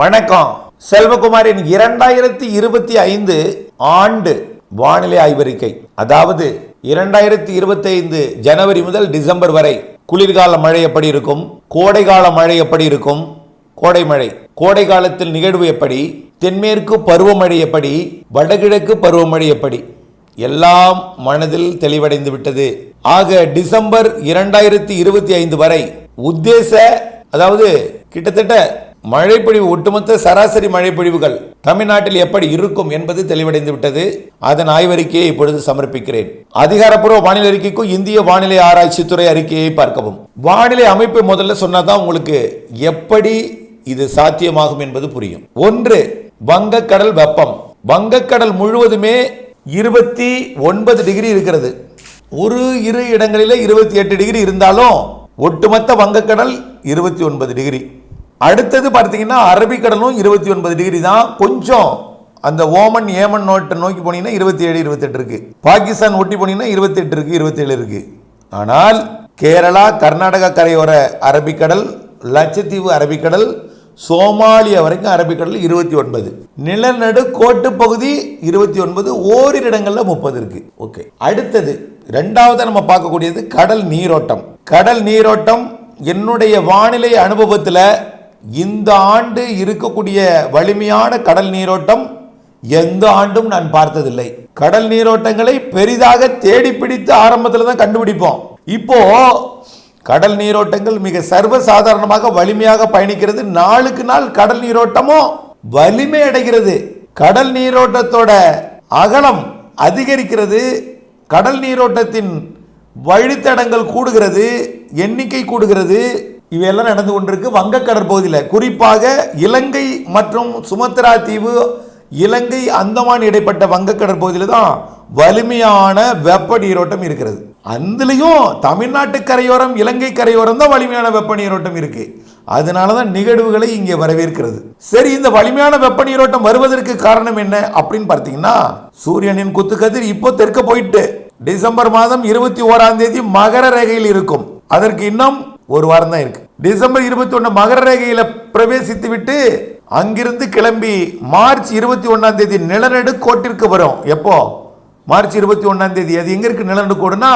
வணக்கம். செல்வகுமாரின் இரண்டாயிரத்தி இருபத்தி ஐந்து ஆண்டு வானிலை ஆய்வறிக்கை. அதாவது இரண்டாயிரத்தி இருபத்தி ஐந்து ஜனவரி முதல் டிசம்பர் வரை குளிர்கால மழை எப்படி இருக்கும்? கோடைகால மழை எப்படி இருக்கும்? கோடை மழை. கோடை காலத்தில் நிகழ்வு எப்படி? தென்மேற்கு பருவமழை எப்படி? வடகிழக்கு பருவமழை எப்படி? எல்லாம் மனதில் தெளிவடைந்து விட்டது. ஆக டிசம்பர் இரண்டாயிரத்தி இருபத்தி ஐந்து வரை உத்தேச அதாவது கிட்டத்தட்ட மழைப்பொழிவு ஒட்டுமொத்த சராசரி மழைப்பொழிவுகள் தமிழ்நாட்டில் எப்படி இருக்கும் என்பது தெளிவடைந்து விட்டது. அதன் ஆய்வறிக்கையை இப்பொழுது சமர்ப்பிக்கிறேன். அதிகாரப்பூர்வ வானிலை அறிக்கைக்கும் இந்திய வானிலை ஆராய்ச்சித்துறை அறிக்கையை பார்க்கவும். வானிலை அமைப்பு முதல்ல சொன்னாதான் உங்களுக்கு எப்படி இது சாத்தியமாகும் என்பது புரியும். ஒன்று வங்கக்கடல் வெப்பம். வங்கக்கடல் முழுவதுமே இருபத்தி ஒன்பது டிகிரி இருக்கிறது. ஒரு இரு இடங்களில் இருபத்தி எட்டு டிகிரி இருந்தாலும் ஒட்டுமொத்த வங்கக்கடல் இருபத்தி ஒன்பது டிகிரி. அடுத்தது பார்த்தீங்கன்னா அரபிக்கடலும் இருபத்தி ஒன்பது டிகிரி தான். கொஞ்சம் அந்த ஓமன் ஏமன் நோட்டை நோக்கி போனீங்கன்னா இருபத்தி ஏழு இருபத்தெட்டு இருக்கு. பாகிஸ்தான் ஒட்டி போனீங்கன்னா இருபத்தி இருக்குது இருபத்தேழு இருக்கு. ஆனால் கேரளா கர்நாடகா கரையோர அரபிக்கடல் லட்சத்தீவு அரபிக்கடல் சோமாலியா வரைக்கும் அரபிக்கடல் இருபத்தி ஒன்பது. நிலநடு கோட்டு பகுதி இருபத்தி ஒன்பது ஓரிரு இடங்களில் முப்பது இருக்கு. ஓகே. அடுத்தது ரெண்டாவது நம்ம பார்க்கக்கூடியது கடல் நீரோட்டம். கடல் நீரோட்டம் என்னுடைய வானிலை அனுபவத்தில் இந்த ஆண்டு இருக்கக்கூடிய வலிமையான கடல் நீரோட்டம் எந்த ஆண்டும் நான் பார்த்ததில்லை. கடல் நீரோட்டங்களை பெரிதாக தேடி பிடித்து ஆரம்பத்தில் தான் கண்டுபிடிப்போம். இப்போ கடல் நீரோட்டங்கள் மிக சர்வசாதாரணமாக வலிமையாக பயணிக்கிறது. நாளுக்கு நாள் கடல் நீரோட்டமும் வலிமை அடைகிறது. கடல் நீரோட்டத்தோட அகலம் அதிகரிக்கிறது. கடல் நீரோட்டத்தின் வழித்தடங்கள் கூடுகிறது. எண்ணிக்கை கூடுகிறது. இவையெல்லாம் நடந்து கொண்டிருக்கு. வங்க கடற்பகுதியில் குறிப்பாக இலங்கை மற்றும் சுமத்ரா தீவு இலங்கை அந்தமான் இடைப்பட்ட வங்க கடற்பகுதியில் தான் வலிமையான வெப்ப நீரோட்டம் இருக்கிறது. அதுலேயும் தமிழ்நாட்டு கரையோரம் இலங்கை கரையோரம் தான் வலிமையான வெப்ப நீரோட்டம் இருக்கு. அதனால தான் நிகழ்வுகளை இங்கே வரவேற்கிறது. சரி இந்த வலிமையான வெப்ப நீரோட்டம் வருவதற்கு காரணம் என்ன அப்படின்னு பார்த்தீங்கன்னா சூரியனின் குத்துக்கதிர் இப்போ தெற்க போயிட்டு டிசம்பர் மாதம் இருபத்தி ஓராம் தேதி மகர ரேகையில் இருக்கும். அதற்கு இன்னும் ஒரு வாரம் தான் இருக்கு. டிசம்பர் இருபத்தி ஒன்று மகர ரேகையில பிரவேசித்து விட்டு அங்கிருந்து கிளம்பி மார்ச் இருபத்தி ஒன்றாம் தேதி நிலநடுக்கோட்டிற்கு வரும். எப்போ? மார்ச் இருபத்தி ஒன்றாம் தேதி. அது எங்க இருக்கு நிலநடுக்கோடுனா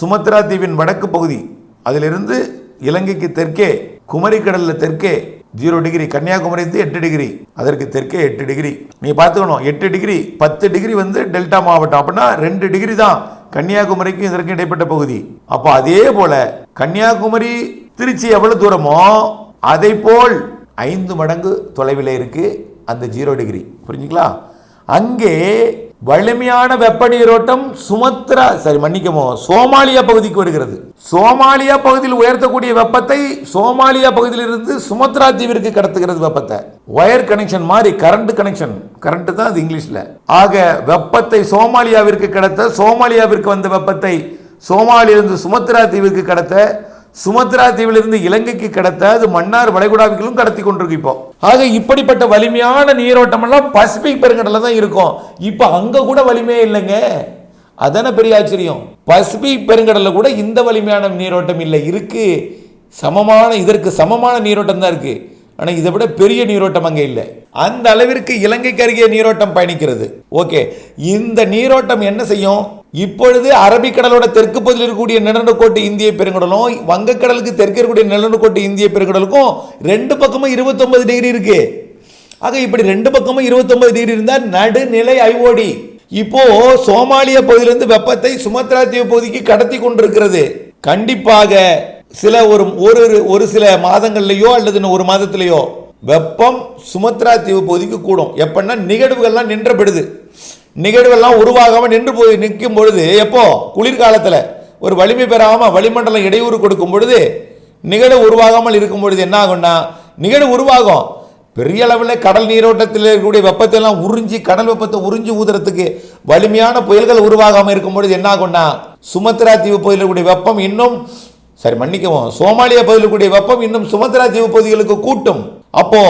சுமத்ரா தீவின் வடக்கு பகுதி. அதிலிருந்து இலங்கைக்கு தெற்கே குமரி கடல்ல தெற்கே ஜீரோ டிகிரி. கன்னியாகுமரி எட்டு டிகிரி. அதற்கு தெற்கே எட்டு டிகிரி. நீ பார்த்துக்கணும். எட்டு டிகிரி பத்து டிகிரி வந்து டெல்டா மாவட்டம். அப்படின்னா ரெண்டு டிகிரி தான். கன்னியாகுமரிக்கும் இதற்கு இடைப்பட்ட பகுதி. அப்போ அதே போல கன்னியாகுமரி திருச்சி எவ்வளவு தூரமோ அதை போல் ஐந்து மடங்கு தொலைவில் இருக்கு அந்த ஜீரோ டிகிரி புரிஞ்சுங்களா? அங்கே வலிமையான வெப்ப நீரோட்டம் சுமத்ரா சரி மன்னிக்கமோ சோமாலியா பகுதிக்கு வருகிறது. சோமாலியா பகுதியில் உயர்த்தக்கூடிய வெப்பத்தை சோமாலியா பகுதியிலிருந்து சுமத்ரா தீவிற்கு கடத்துகிறது வெப்பத்தை. ஒயர் கனெக்ஷன் மாதிரி கரண்ட் கனெக்ஷன் கரண்ட் தான் அது இங்கிலீஷில். ஆக வெப்பத்தை சோமாலியாவிற்கு கடத்த சோமாலியாவிற்கு வந்த வெப்பத்தை சோமாலியிலிருந்து சுமத்ரா தீவிற்கு கடத்த சுமத்ரா தீவிலிருந்து இலங்கைக்கு கடத்த அது மன்னார் வளைகுடாவுக்கும் கடத்தி கொண்டிருக்கு இப்போ. ஆக இப்படிப்பட்ட வலிமையான நீரோட்டம் எல்லாம் பசிபிக் பெருங்கடல தான் இருக்கும். இப்போ அங்க கூட வலிமையே இல்லைங்க. அதான பெரிய ஆச்சரியம். பசிபிக் பெருங்கடல்ல கூட இந்த வலிமையான நீரோட்டம் இல்லை. இருக்கு. சமமான இதற்கு சமமான நீரோட்டம் தான் இருக்கு. ஆனால் இதை விட பெரிய நீரோட்டம் அங்கே இல்லை. அந்த அளவிற்கு இலங்கைக்கு அருகே நீரோட்டம் பயணிக்கிறது. ஓகே. இந்த நீரோட்டம் என்ன செய்யும்? இப்பொழுது அரபிக்கடலோட தெற்கு பகுதியில் இருக்கக்கூடிய நிலநடுக்கோட்டு இந்திய பெருங்கடலும் வங்கக்கடலுக்கு தெற்கு இருக்கக்கூடிய நிலநடுக்கோட்டு இந்திய பெருங்கடலுக்கும் ரெண்டு பக்கமும் இருபத்தொன்பது டிகிரி இருக்கு. ஆக இப்படி ரெண்டு பக்கமும் இருபத்தொன்பது டிகிரி இருந்தால் நடுநிலை ஐஓடி இப்போ சோமாலிய பகுதியிலிருந்து வெப்பத்தை சுமத்ரா தீவு பகுதிக்கு கடத்தி கொண்டிருக்கிறது. கண்டிப்பாக சில ஒரு ஒரு ஒரு சில மாதங்கள்லையோ அல்லது ஒரு மாதத்திலேயோ வெப்பம் சுமத்ரா தீவு பகுதிக்கு கூடும். எப்பன்னா நிகழ்வுகள்லாம் நின்றப்படுது நிகழ்வெல்லாம் உருவாகாமல் நின்று போய் நிற்கும் பொழுது எப்போ? குளிர்காலத்தில். ஒரு வலிமை பெறாமல் வளிமண்டலம் இடையூறு கொடுக்கும் பொழுது நிகழ்வு உருவாகாமல் இருக்கும் பொழுது என்ன ஆகும்னா நிகழ்வு உருவாகும். பெரிய அளவில் கடல் நீரோட்டத்தில் இருக்கக்கூடிய வெப்பத்தை எல்லாம் உறிஞ்சி கடல் வெப்பத்தை உறிஞ்சி ஊதுறதுக்கு வலிமையான புயல்கள் உருவாகாமல் இருக்கும் பொழுது என்ன ஆகும்னா சுமத்ரா தீவு பகுதியில் இருக்கக்கூடிய வெப்பம் இன்னும் சரி மன்னிக்கவும் சோமாலியா பகுதியில் கூடிய வெப்பம் இன்னும் சுமத்ரா தீவு பகுதிகளுக்கு கூட்டும். அப்போ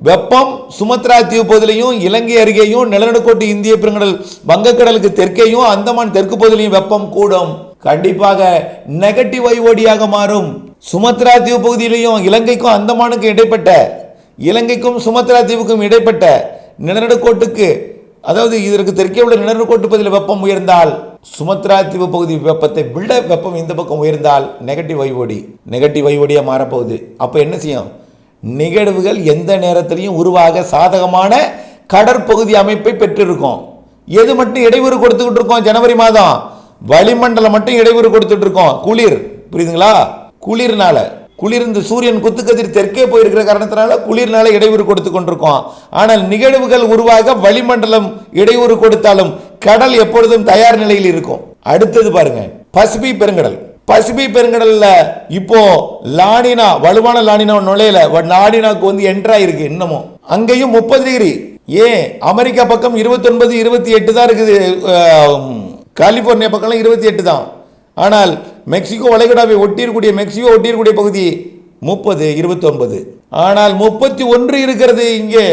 வெப்பம் சுமத்ரா தீவு பகுதியிலையும் இலங்கை அருகேயும் நிலநடுக்கோட்டு இந்திய பெருங்கடல் வங்கக்கடலுக்கு தெற்கேயும் அந்தமான் தெற்கு பகுதியிலையும் வெப்பம் கூடும். கண்டிப்பாக நெகட்டிவ் ஐஓடியாக மாறும். சுமத்ரா தீவு பகுதியிலையும் இலங்கைக்கும் அந்தமானுக்கும் இடைப்பட்ட இலங்கைக்கும் சுமத்ரா தீவுக்கும் இடைப்பட்ட நிலநடுக்கோட்டுக்கு அதாவது இதற்கு தெற்கே உள்ள நிலநடுக்கோட்டு பகுதியில் வெப்பம் உயர்ந்தால் சுமத்ரா தீவு பகுதி வெப்பத்தை விட வெப்பம் இந்த பக்கம் உயர்ந்தால் நெகட்டிவ் வைவோடி நெகட்டிவ் வைவோடியாக மாறப்போகுது. அப்போ என்ன செய்யும்? நிகழ்வுகள் எந்த நேரத்திலையும் உருவாக சாதகமான கடற்பகுதி அமைப்பை பெற்றிருக்கும். எது மட்டும் இடையூறு கொடுத்துக்கிட்டு இருக்கோம் ஜனவரி மாதம்? வளிமண்டலம் மட்டும் இடையூறு கொடுத்துட்டு இருக்கோம். குளிர் புரியுதுங்களா? குளிர்னால. குளிர் இந்த சூரியன் குத்துக்கதிர் தெற்கே போயிருக்கிற காரணத்தினால குளிர்னால இடையூறு கொடுத்து கொண்டிருக்கோம். ஆனால் நிகழ்வுகள் உருவாக வளிமண்டலம் இடையூறு கொடுத்தாலும் கடல் எப்பொழுதும் தயார் நிலையில் இருக்கும். அடுத்தது பாருங்க. பசிபிக் பெருங்கடல். பசிபிக் பெருங்கடலில் இப்போ லானினா வலுவான லானினா நுழையல. லாடினாக்கு வந்து என்ட்ரா இருக்கு இன்னமும். அங்கேயும் முப்பது டிகிரி. ஏன்? அமெரிக்கா பக்கம் 29 இருபத்தி எட்டு தான் இருக்குது. கலிஃபோர்னியா கலிபோர்னியா பக்கம்லாம் இருபத்தி எட்டு தான். ஆனால் மெக்சிகோ வளைகுடாவை ஒட்டியிருக்கூடிய மெக்சிகோ ஒட்டியிருக்கூடிய பகுதி முப்பது இருபத்தொன்பது. ஆனால் முப்பத்தி ஒன்று இருக்கிறது இங்கே.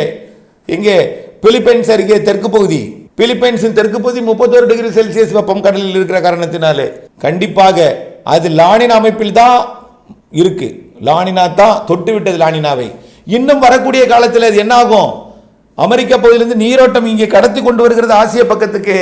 இங்கே பிலிப்பைன்ஸ் அருகே தெற்கு பகுதி. பிலிப்பைன்ஸின் தெற்கு பகுதி முப்பத்தோரு டிகிரி செல்சியஸ் வெப்பம் கடலில் இருக்கிற காரணத்தினாலே. கண்டிப்பாக அது லானின் அமைப்பில் தான் இருக்கு. லானினா தான் தொட்டு விட்டது லானினாவை. இன்னும் வரக்கூடிய காலத்தில் அது என்னாகும்? அமெரிக்கா அமெரிக்க பகுதியிலிருந்து நீரோட்டம் இங்கே கடத்தி கொண்டு வருகிறது ஆசிய பக்கத்துக்கு.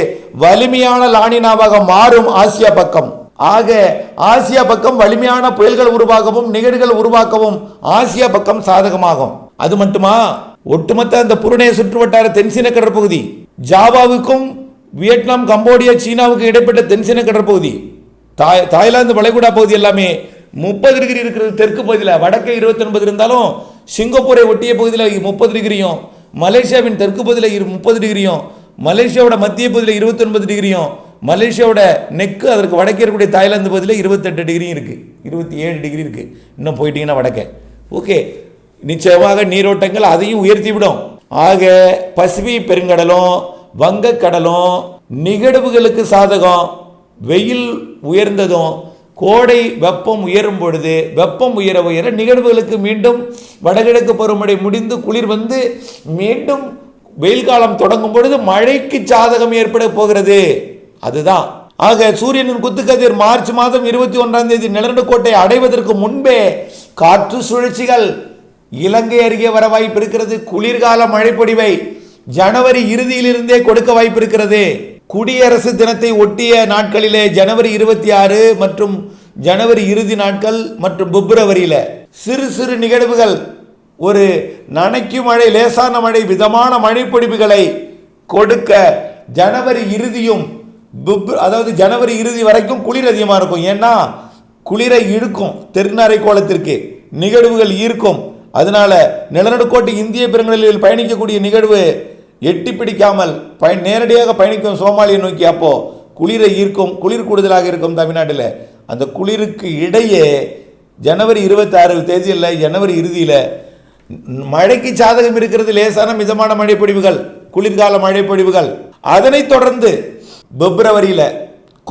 வலிமையான லானினாவாக மாறும் ஆசியா பக்கம். ஆக ஆசியா பக்கம் வலிமையான புயல்கள் உருவாகவும் நிகழ்கள் உருவாக்கவும் ஆசியா பக்கம் சாதகமாகும். அது மட்டுமா? ஒட்டுமொத்த அந்த புருணை சுற்றுவட்டார தென்சீன கடற்பகுதி. ஜாவாவுக்கும் வியட்நாம் கம்போடியா சீனாவுக்கும் இடைப்பட்ட தென்சீன கடற்பகுதி. தாய் தாய்லாந்து வளைகுடா பகுதி எல்லாமே முப்பது டிகிரி இருக்கிறது தெற்கு பகுதியில். வடக்கே இருபத்தி ஒன்பது இருந்தாலும் சிங்கப்பூரை ஒட்டிய பகுதியில் முப்பது டிகிரியும் மலேசியாவின் தெற்கு பகுதியில் இரு முப்பது டிகிரியும் மலேசியாவோட மத்திய பகுதியில் இருபத்தி ஒன்பது டிகிரியும் மலேசியாவோட நெக்கு அதற்கு வடக்கே இருக்கக்கூடிய தாய்லாந்து பகுதியில் இருபத்தெட்டு டிகிரியும் இருக்குது இருபத்தி ஏழு டிகிரி இருக்குது இன்னும் போயிட்டீங்கன்னா வடக்கே. ஓகே. நிச்சயமாக நீரோட்டங்கள் அதையும் உயர்த்தி விடும் ஆக பசிபிக் பெருங்கடலும் வங்கக்கடலும் நிகழ்வுகளுக்கு சாதகம் வெயில் உயர்ந்ததும் கோடை வெப்பம் உயரும் பொழுது வெப்பம் உயர உயர நிகழ்வுகளுக்கு மீண்டும் வடகிழக்கு பருவமழை முடிந்து குளிர் வந்து மீண்டும் வெயில் காலம் தொடங்கும் பொழுது மழைக்கு சாதகம் ஏற்பட போகிறது. அதுதான். ஆக சூரியனின் குத்துக்கதிர் மார்ச் மாதம் இருபத்தி ஒன்றாம் தேதி நிலநடுக்கோட்டை அடைவதற்கு முன்பே காற்று சுழற்சிகள் இலங்கை அருகே வர வாய்ப்பு இருக்கிறது. குளிர்கால மழைப்பொடிவை ஜனவரி இறுதியிலிருந்தே கொடுக்க வாய்ப்பு இருக்கிறது. குடியரசு தினத்தை ஒட்டிய நாட்களிலே ஜனவரி இருபத்தி ஆறு மற்றும் ஜனவரி இறுதி நாட்கள் மற்றும் பிப்ரவரியில் சிறு சிறு நிகழ்வுகள். ஒரு நனைக்கும் மழை லேசான மழை விதமான மழைப்பொழிவுகளை கொடுக்க ஜனவரி இறுதியும் அதாவது ஜனவரி இறுதி வரைக்கும் குளிர் அதிகமாக இருக்கும். ஏன்னா குளிரை இழுக்கும் தெருநாரை கோலத்திற்கு நிகழ்வுகள் ஈர்க்கும். அதனால நிலநடுக்கோட்டு இந்திய பெருங்கடலில் பயணிக்கக்கூடிய நிகழ்வு எட்டி பிடிக்காமல் பயன் நேரடியாக பயணிக்கும் சோமாலியை நோக்கி அப்போ குளிரை ஈர்க்கும் குளிர் கூடுதலாக இருக்கும் தமிழ்நாட்டில். அந்த குளிருக்கு இடையே ஜனவரி இருபத்தாறு தேதியில் ஜனவரி இறுதியில் மழைக்கு சாதகம் இருக்கிறது லேசான மிதமான மழைப்பொழிவுகள் குளிர்கால மழைப்பொழிவுகள். அதனைத் தொடர்ந்து பிப்ரவரியில்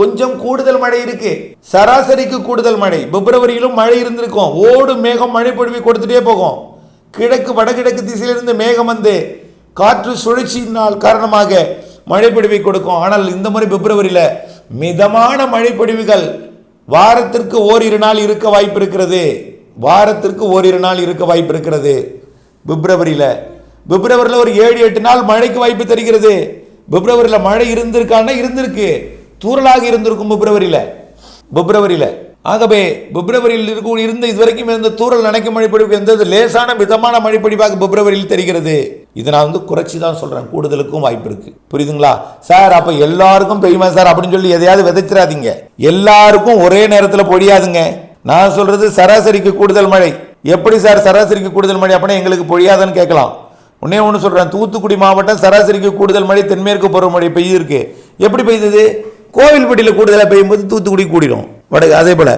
கொஞ்சம் கூடுதல் மழை இருக்கு. சராசரிக்கு கூடுதல் மழை. பிப்ரவரியிலும் மழை இருந்திருக்கும். ஓடும் மேகம் மழை கொடுத்துட்டே போகும். கிழக்கு வடகிழக்கு திசையிலிருந்து மேகம் வந்து காற்று சுழற்சியினால் காரணமாக மழை கொடுக்கும். ஆனால் இந்த முறை பிப்ரவரியில் மிதமான மழை வாரத்திற்கு ஓரிரு நாள் இருக்க வாய்ப்பு இருக்கிறது வாரத்திற்கு ஓரிரு நாள் இருக்க வாய்ப்பு இருக்கிறது பிப்ரவரியில். பிப்ரவரியில் ஒரு ஏழு எட்டு நாள் மழைக்கு வாய்ப்பு தெரிகிறது. பிப்ரவரியில் மழை இருந்திருக்கான்னா இருந்திருக்கு. தூறலாக இருந்திருக்கும் பிப்ரவரியில். பிப்ரவரியில். ஆகவே பிப்ரவரியில் இருக்க இருந்த இதுவரைக்கும் இருந்த தூரல் நினைக்கும் மழைப்பொழிவு இருந்தது லேசான மிதமான மழைப்பொழிவாக பிப்ரவரியில் தெரிகிறது. இதை நான் வந்து குறைச்சி தான் சொல்கிறேன் கூடுதலுக்கும் வாய்ப்பு இருக்குது புரியுதுங்களா? சார் அப்போ எல்லாருக்கும் பெய்யுமா சார் அப்படின்னு சொல்லி எதையாவது விதைச்சிடாதீங்க எல்லாருக்கும் ஒரே நேரத்தில் பொழியாதுங்க. நான் சொல்கிறது சராசரிக்கு கூடுதல் மழை. எப்படி சார் சராசரிக்கு கூடுதல் மழை அப்படின்னா எங்களுக்கு பொழியாதுன்னு கேட்கலாம். உன்னே ஒன்று சொல்கிறேன் தூத்துக்குடி மாவட்டம் சராசரிக்கு கூடுதல் மழை தென்மேற்கு பருவமழை பெய்யிருக்கு எப்படி பெய்யுது? கோவில்பட்டியில் கூடுதலாக பெய்யும்போது தூத்துக்குடி கூடிடும் வடக்கு அதே போல்.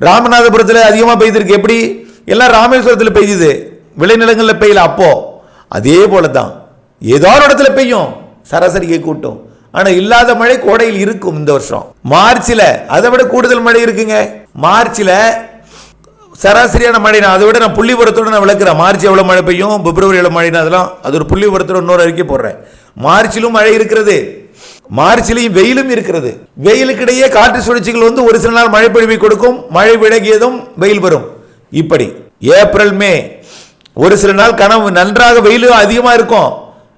ராமநாதபுரத்தில் அதிகமாக பெய்திருக்கு. எப்படி? எல்லாம் ராமேஸ்வரத்தில் பெய்யுது. விளைநிலங்களில் பெய்யல அப்போ. அதே போல தான் ஏதோ ஒரு இடத்துல பெய்யும். சராசரிக்கு கூட்டும். ஆனால் இல்லாத மழை கோடையில் இருக்கும் இந்த வருஷம். மார்ச்சில் அதை விட கூடுதல் மழை இருக்குங்க. மார்ச்சில் சராசரியான மழை நான் அதை விட நான் புள்ளி நான் விளக்குறேன். மார்ச் எவ்வளோ மழை பெய்யும்? பிப்ரவரி எவ்வளோ மழைனா அதெல்லாம் அது ஒரு புள்ளி உரத்தோட இன்னொரு அறிக்கை போடுறேன். மார்ச்சிலும் மழை இருக்கிறது. மார்ச்சிலையும் வெயிலும் இருக்கிறது. வெயிலுக்கிடையே காற்று சுழற்சிகள் வந்து ஒரு சில நாள் மழை பொழிவை கொடுக்கும். மழை விலகியதும் வெயில் வரும். இப்படி. April May. ஒரு சில நாள் கனவு நன்றாக வெயில் அதிகமாக இருக்கும்.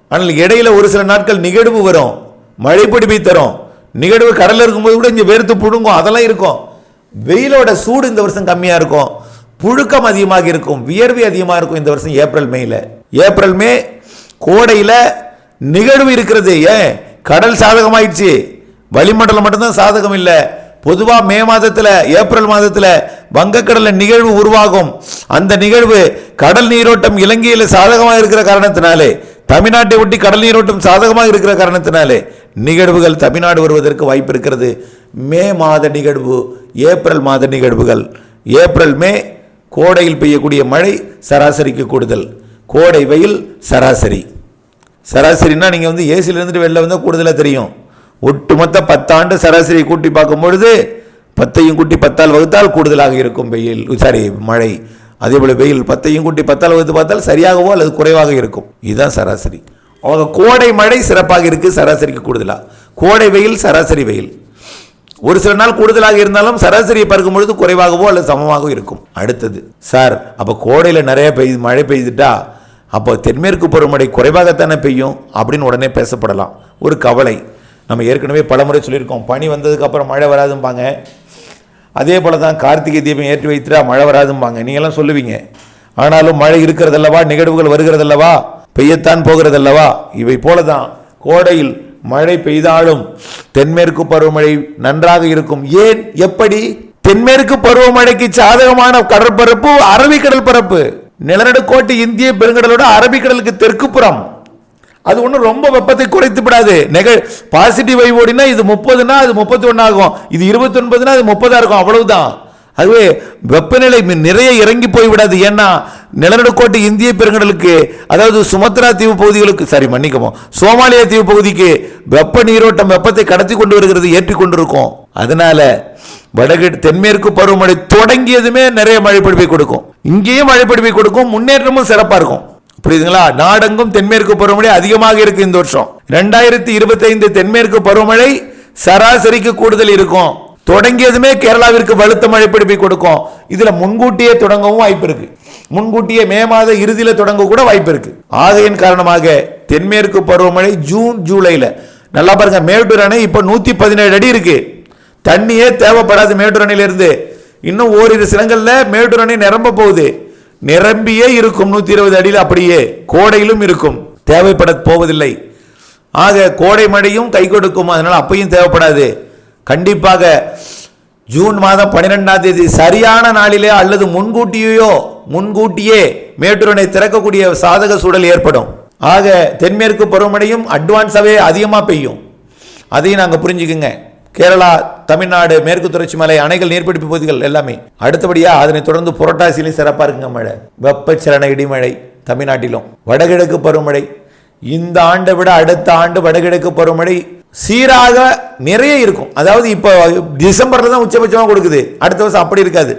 ஆனால் இடையில ஒரு சில நாட்கள் நிகழ்வு வரும். மழை பிடிப்பை தரும். நிகழ்வு கடலில் இருக்கும்போது கூட இங்கே வேர்த்து புழுங்கும். அதெல்லாம் இருக்கும். வெயிலோட சூடு இந்த வருஷம் கம்மியாக இருக்கும். புழுக்கம் அதிகமாக இருக்கும். வியர்வை அதிகமாக இருக்கும் இந்த வருஷம் ஏப்ரல் மேல. ஏப்ரல் மே கோடையில் நிகழ்வு இருக்கிறது. ஏன்? கடல் சாதகமாயிடுச்சு. வளிமண்டலம் மட்டும்தான் சாதகம் இல்லை பொதுவாக மே மாதத்தில் ஏப்ரல் மாதத்தில் வங்கக்கடல்ல நிகழ்வு உருவாகும். அந்த நிகழ்வு கடல் நீரோட்டம் இலங்கையில் சாதகமாக இருக்கிற காரணத்தினாலே தமிழ்நாட்டை ஒட்டி கடல் நீரோட்டம் சாதகமாக இருக்கிற காரணத்தினாலே நிகழ்வுகள் தமிழ்நாடு வருவதற்கு வாய்ப்பு இருக்கிறது. மே மாத நிகழ்வு ஏப்ரல் மாத நிகழ்வுகள். ஏப்ரல் மே கோடையில் பெய்யக்கூடிய மழை சராசரிக்கு கூடுதல். கோடை வெயில் சராசரி. சராசரினா நீங்கள் வந்து ஏசியில் இருந்துட்டு வெளில வந்தால் கூடுதலாக தெரியும். ஒட்டுமொத்த பத்தாண்டு சராசரி கூட்டி பார்க்கும் பொழுது பத்தையும் கூட்டி பத்தால் வகுத்தால் கூடுதலாக இருக்கும் வெயில் சாரி மழை. அதே போல் வெயில் பத்தையும் கூட்டி பத்தால் வகுத்து பார்த்தால் சரியாகவோ அல்லது குறைவாக இருக்கும். இதுதான் சராசரி. அவங்க கோடை மழை சிறப்பாக இருக்குது சராசரிக்கு கூடுதலாக கோடை வெயில் சராசரி வெயில். ஒரு சில நாள் கூடுதலாக இருந்தாலும் சராசரியை பார்க்கும் பொழுது குறைவாகவோ அல்லது சமமாகவோ இருக்கும். அடுத்தது சார் அப்போ கோடையில் நிறைய பெய்து மழை பெய்துட்டா அப்போ தென்மேற்கு பருவமழை குறைவாகத்தானே பெய்யும் அப்படின்னு உடனே பேசப்படலாம். ஒரு கவலை. நம்ம ஏற்கனவே பலமுறை சொல்லியிருக்கோம். பனி வந்ததுக்கு அப்புறம் மழை வராதும்பாங்க. அதே போல தான் கார்த்திகை தீபம் ஏற்றி வைத்துட்டா மழை வராதும்பாங்க. நீங்களாம் சொல்லுவீங்க. ஆனாலும் மழை இருக்கிறதல்லவா? நிகழ்வுகள் வருகிறதல்லவா? பெய்யத்தான் போகிறதல்லவா? இவை போல தான் கோடையில் மழை பெய்தாலும் தென்மேற்கு பருவமழை நன்றாக இருக்கும். ஏன்? எப்படி? தென்மேற்கு பருவமழைக்கு சாதகமான கடற்பரப்பு அரபிக்கடல் பரப்பு. நிலநடுக்கோட்டு இந்திய பெருங்கடலோட அரபிக்கடலுக்கு தெற்கு புறம் அது ஒன்றும் ரொம்ப வெப்பத்தை குறைத்து விடாது. நெக பாசிட்டிவ் வைவ் ஓடினா இது முப்பதுனா அது முப்பத்தி ஒன்று ஆகும். இது இருபத்தொன்பதுனா அது முப்பதாக இருக்கும். அவ்வளவுதான். அதுவே வெப்பநிலை நிறைய இறங்கி போய் விடாது. ஏன்னா நிலநடுக்கோட்டு இந்திய பெருங்கடலுக்கு அதாவது சுமத்ரா தீவு பகுதிகளுக்கு சாரி மன்னிக்கவும் சோமாலியா தீவு பகுதிக்கு வெப்ப நீரோட்டம் வெப்பத்தை கடத்தி கொண்டு வருகிறது ஏற்றி கொண்டிருக்கும். அதனால வடகு தென்மேற்கு பருவமழை தொடங்கியதுமே நிறைய மழை பொழிவை கொடுக்கும். இங்கேயும் மழை பொழிவை கொடுக்கும். முன்னேற்றமும் சிறப்பாக இருக்கும். புரியுதுங்களா? நாடெங்கும் தென்மேற்கு பருவமழை அதிகமாக இருக்கு இந்த வருஷம். ரெண்டாயிரத்தி இருபத்தைந்து தென்மேற்கு பருவமழை சராசரிக்கு கூடுதல் இருக்கும். தொடங்கியதுமே கேரளாவிற்கு வலுத்த மழை பிடிப்பை கொடுக்கும். இதுல முன்கூட்டியே தொடங்கவும் வாய்ப்பு இருக்கு. முன்கூட்டியே மே மாத இறுதியில தொடங்க கூட வாய்ப்பு இருக்கு. ஆகையின் காரணமாக தென்மேற்கு பருவமழை ஜூன் ஜூலைல. நல்லா பாருங்க மேட்டூர் அணை இப்ப நூத்தி பதினேழு அடி இருக்கு. தண்ணியே தேவைப்படாது மேட்டூர் அணையிலிருந்து. இன்னும் ஓரிரு சிலங்கள்ல மேட்டூர் அணை நிரம்ப போகுது. நிரம்பியே இருக்கும் நூற்றி இருபது அடியில் அப்படியே கோடையிலும் இருக்கும். தேவைப்பட போவதில்லை. ஆக கோடை மழையும் கை கொடுக்கும். அதனால் அப்பையும் தேவைப்படாது. கண்டிப்பாக ஜூன் மாதம் பன்னிரெண்டாம் தேதி சரியான நாளிலே அல்லது முன்கூட்டியோ முன்கூட்டியே மேட்டூரனை திறக்கக்கூடிய சாதக சூழல் ஏற்படும். ஆக தென்மேற்கு பருவமழையும் அட்வான்ஸாகவே அதிகமாக பெய்யும். அதையும் நாங்கள் புரிஞ்சுக்குங்க. கேரளா தமிழ்நாடு மேற்கு தொடர்ச்சி மலை அணைகள் நீர்பிடிப்பு பகுதிகள் எல்லாமே. அடுத்தபடியாக அதனை தொடர்ந்து புரட்டாசியிலையும் சிறப்பாக இருக்குங்க மழை. வெப்பச்சலன இடிமழை தமிழ்நாட்டிலும். வடகிழக்கு பருவமழை. இந்த ஆண்டை விட அடுத்த ஆண்டு வடகிழக்கு பருவமழை சீராக நிறைய இருக்கும். அதாவது இப்போ டிசம்பரில் தான் உச்சபட்சமாக கொடுக்குது. அடுத்த வருஷம் அப்படி இருக்காது.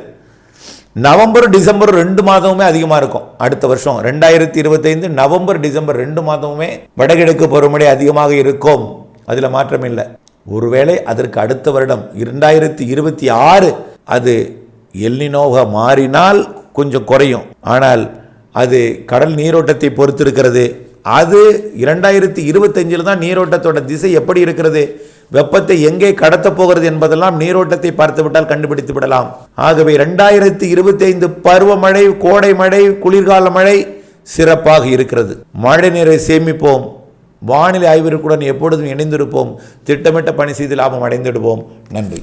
நவம்பர் டிசம்பர் ரெண்டு மாதமுமே அதிகமாக இருக்கும். அடுத்த வருஷம் ரெண்டாயிரத்தி இருபத்தைந்து நவம்பர் டிசம்பர் ரெண்டு மாதமுமே வடகிழக்கு பருவமழை அதிகமாக இருக்கும். அதில் மாற்றம் இல்லை ஒருவேளை அதற்கு அடுத்த வருடம் இரண்டாயிரத்தி இருபத்தி ஆறு அது எல்லினோக மாறினால் கொஞ்சம் குறையும். ஆனால் அது கடல் நீரோட்டத்தை பொறுத்து இருக்கிறது அது இரண்டாயிரத்தி இருபத்தஞ்சில் தான் நீரோட்டத்தோட திசை எப்படி இருக்கிறது? வெப்பத்தை எங்கே கடத்தப் போகிறது என்பதெல்லாம் நீரோட்டத்தை பார்த்து விட்டால் கண்டுபிடித்து விடலாம். ஆகவே இரண்டாயிரத்தி இருபத்தைந்து பருவமழை கோடை மழை குளிர்கால மழை சிறப்பாக இருக்கிறது. மழை நீரை சேமிப்போம். வானிலை ஆய்விற்குடன் எப்பொழுதும் இணைந்திருப்போம். திட்டமிட்ட பணி செய்து லாபம் அடைந்திடுவோம். நன்றி.